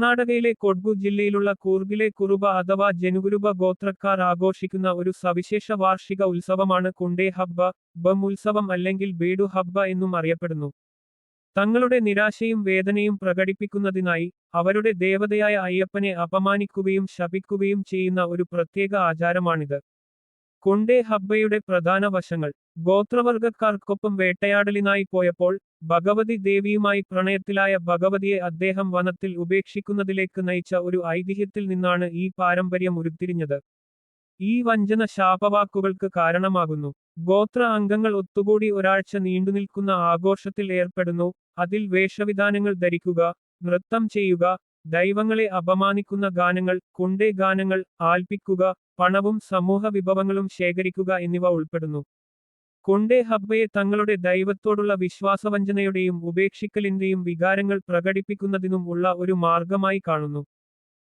കർണാടകയിലെ കൊഡ്ഗു ജില്ലയിലുള്ള കൂർഗിലെ കുറുബ അഥവാ ജനുകുരുബ ഗോത്രക്കാർ ആഘോഷിക്കുന്ന ഒരു സവിശേഷ വാർഷിക ഉത്സവമാണ് കുണ്ടേ ഹബ്ബ ബം ഉത്സവം അല്ലെങ്കിൽ ബേഡു ഹബ്ബ എന്നും അറിയപ്പെടുന്നു. തങ്ങളുടെ നിരാശയും വേദനയും പ്രകടിപ്പിക്കുന്നതിനായി അവരുടെ ദേവതയായ അയ്യപ്പനെ അപമാനിക്കുകയും ശപിക്കുകയും ചെയ്യുന്ന ഒരു പ്രത്യേക ആചാരമാണിത്. കൊണ്ടേ ഹബ്ബയുടെ പ്രധാന വശങ്ങൾ ഗോത്രവർഗക്കാർക്കൊപ്പം വേട്ടയാടലിനായി പോയപ്പോൾ ഭഗവതി ദേവിയുമായി പ്രണയത്തിലായ ഭഗവതിയെ അദ്ദേഹം വനത്തിൽ ഉപേക്ഷിക്കുന്നതിലേക്ക് നയിച്ച ഒരു ഐതിഹ്യത്തിൽ നിന്നാണ് ഈ പാരമ്പര്യം ഉരുത്തിരിഞ്ഞത്. ഈ വഞ്ചന ശാപവാക്കുകൾക്ക് കാരണമാകുന്നു. ഗോത്ര അംഗങ്ങൾ ഒത്തുകൂടി ഒരാഴ്ച നീണ്ടുനിൽക്കുന്ന ആഘോഷത്തിൽ ഏർപ്പെടുന്നു. അതിൽ വേഷവിധാനങ്ങൾ ധരിക്കുക നൃത്തം ചെയ്യുക ദൈവങ്ങളെ അപമാനിക്കുന്ന ഗാനങ്ങൾ കുണ്ടേ ഗാനങ്ങൾ ആൽപ്പിക്കുക പണവും സമൂഹ വിഭവങ്ങളും ശേഖരിക്കുക എന്നിവ ഉൾപ്പെടുന്നു. കൊണ്ടേ ഹബ്ബയെ തങ്ങളുടെ ദൈവത്തോടുള്ള വിശ്വാസവഞ്ചനയുടെയും ഉപേക്ഷിക്കലിന്റെയും വികാരങ്ങൾ പ്രകടിപ്പിക്കുന്നതിനും ഉള്ള ഒരു മാർഗമായി കാണുന്നു.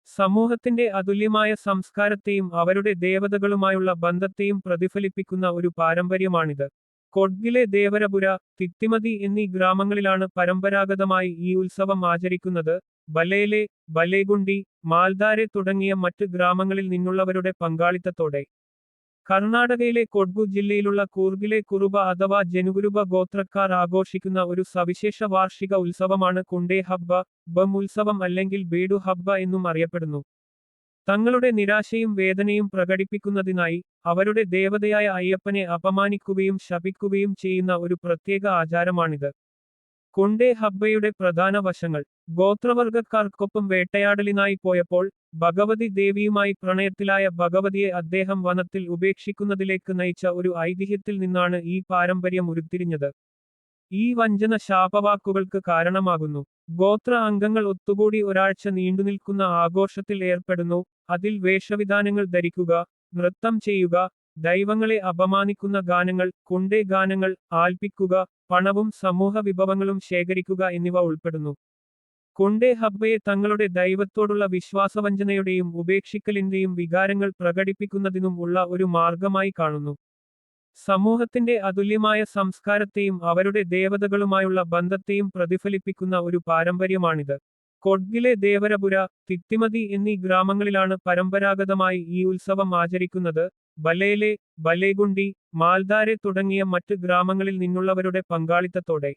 സമൂഹത്തിന്റെ അതുല്യമായ സംസ്കാരത്തെയും അവരുടെ ദേവതകളുമായുള്ള ബന്ധത്തെയും പ്രതിഫലിപ്പിക്കുന്ന ഒരു പാരമ്പര്യമാണിത്. കൊഡ്ഗിലെ ദേവരപുര തിത്തിമതി എന്നീ ഗ്രാമങ്ങളിലാണ് പരമ്പരാഗതമായി ഈ ഉത്സവം ആചരിക്കുന്നത്. ബലേലെ ബലേഗുണ്ടി മാൽദാരെ തുടങ്ങിയ മറ്റ് ഗ്രാമങ്ങളിൽ നിന്നുള്ളവരുടെ പങ്കാളിത്തത്തോടെ. കർണാടകയിലെ കൊഡ്ഗു ജില്ലയിലുള്ള കൂർഗിലെ കുറുബ അഥവാ ജനുകുരുബ ഗോത്രക്കാർ ആഘോഷിക്കുന്ന ഒരു സവിശേഷ വാർഷിക ഉത്സവമാണ് കുണ്ടേ ഹബ്ബ ബം ഉത്സവം അല്ലെങ്കിൽ ബേഡു ഹബ്ബ എന്നും അറിയപ്പെടുന്നു. തങ്ങളുടെ നിരാശയും വേദനയും പ്രകടിപ്പിക്കുന്നതിനായി അവരുടെ ദേവതയായ അയ്യപ്പനെ അപമാനിക്കുകയും ശപിക്കുകയും ചെയ്യുന്ന ഒരു പ്രത്യേക ആചാരമാണിത്. കൊണ്ടേ ഹബ്ബയുടെ പ്രധാന വശങ്ങൾ. ഗോത്രവർഗക്കാർക്കൊപ്പം വേട്ടയാടലിനായി പോയപ്പോൾ ഭഗവതി ദേവിയുമായി പ്രണയത്തിലായ ഭഗവതിയെ അദ്ദേഹം വനത്തിൽ ഉപേക്ഷിക്കുന്നതിലേക്ക് നയിച്ച ഒരു ഐതിഹ്യത്തിൽ നിന്നാണ് ഈ പാരമ്പര്യം ഉരുത്തിരിഞ്ഞത്. ഈ വഞ്ചന ശാപവാക്കുകൾക്ക് കാരണമാകുന്നു. ഗോത്ര അംഗങ്ങൾ ഒത്തുകൂടി ഒരാഴ്ച നീണ്ടുനിൽക്കുന്ന ആഘോഷത്തിൽ ഏർപ്പെടുന്നു. അതിൽ വേഷവിധാനങ്ങൾ ധരിക്കുക നൃത്തം ചെയ്യുക ദൈവങ്ങളെ അപമാനിക്കുന്ന ഗാനങ്ങൾ കുണ്ടേ ഗാനങ്ങൾ ആൽപ്പിക്കുക പണവും സമൂഹ വിഭവങ്ങളും ശേഖരിക്കുക എന്നിവ ഉൾപ്പെടുന്നു. കൊണ്ടേ ഹബ്ബയെ തങ്ങളുടെ ദൈവത്തോടുള്ള വിശ്വാസവഞ്ചനയുടെയും ഉപേക്ഷിക്കലിന്റെയും വികാരങ്ങൾ പ്രകടിപ്പിക്കുന്നതിനും ഉള്ള ഒരു മാർഗമായി കാണുന്നു. സമൂഹത്തിന്റെ അതുല്യമായ സംസ്കാരത്തെയും അവരുടെ ദേവതകളുമായുള്ള ബന്ധത്തെയും പ്രതിഫലിപ്പിക്കുന്ന ഒരു പാരമ്പര്യമാണിത്. കൊഡ്ഗിലെ ദേവരപുര തിത്തിമതി എന്നീ ഗ്രാമങ്ങളിലാണ് പരമ്പരാഗതമായി ഈ ഉത്സവം ആചരിക്കുന്നത്. ബലേലെ ബലേഗുണ്ടി മാൽദാരെ തുടങ്ങിയ മറ്റ് ഗ്രാമങ്ങളിൽ നിന്നുള്ളവരുടെ പങ്കാളിത്തത്തോടെ.